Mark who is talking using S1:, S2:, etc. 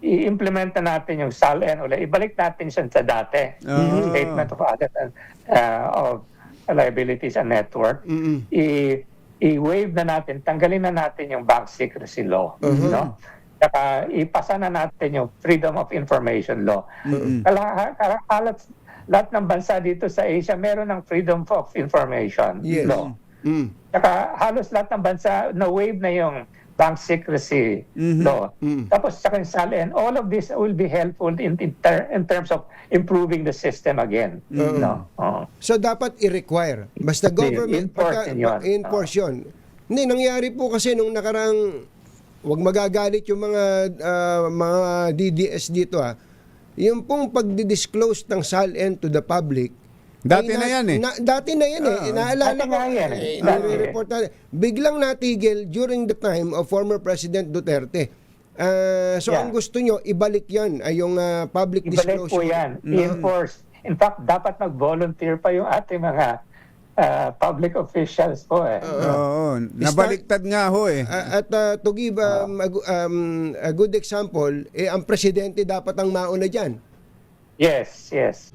S1: i-implement na natin yung SALN ulit. Ibalik natin siya sa dati.
S2: Ah.
S1: Statement of Assets and uh, of Liabilities and Net Worth.
S3: Mm-mm.
S1: I- i-waive na natin, tanggalin na natin yung bank secrecy law. No? Saka ipasa na natin yung Freedom of Information Law. Kala, kala, halos lahat ng bansa dito sa Asia meron ng Freedom of Information
S3: Yes.
S1: Law.
S3: Mm.
S1: Saka halos lahat ng bansa na-waive na yung bank secrecy law.
S3: Mhm.
S1: Tapos sa kansal, and all of this will be helpful in, in, ter- in terms of improving the system again. No? Oo.
S3: So dapat i-require. Basta government pagka-
S1: yun.
S3: enforce yun. Hindi nangyari po kasi nung nakarang wag magagalit yung mga ah, mga DDS dito ha. Yung pong pagdi-disclose ng SALN to the public
S2: Dati
S3: ay
S2: na yan eh.
S3: na- dati na yan eh. Naalala
S1: Dati
S3: ko,
S1: nga yan eh.
S3: eh, nire-report na, biglang natigil during the time of former President Duterte. Ah, so
S1: Yeah.
S3: ang gusto nyo, ibalik yan, ay yung ah, public
S1: Ibalik
S3: disclosure.
S1: po yan. I-enforce. In fact, dapat mag-volunteer pa yung ating mga uh, public officials po eh.
S2: Oo, nabaliktad nga ho eh.
S3: Ah, at ah, to give um, a, gu- um, a good example, eh, ang presidente dapat ang mauna dyan.
S1: Yes, yes.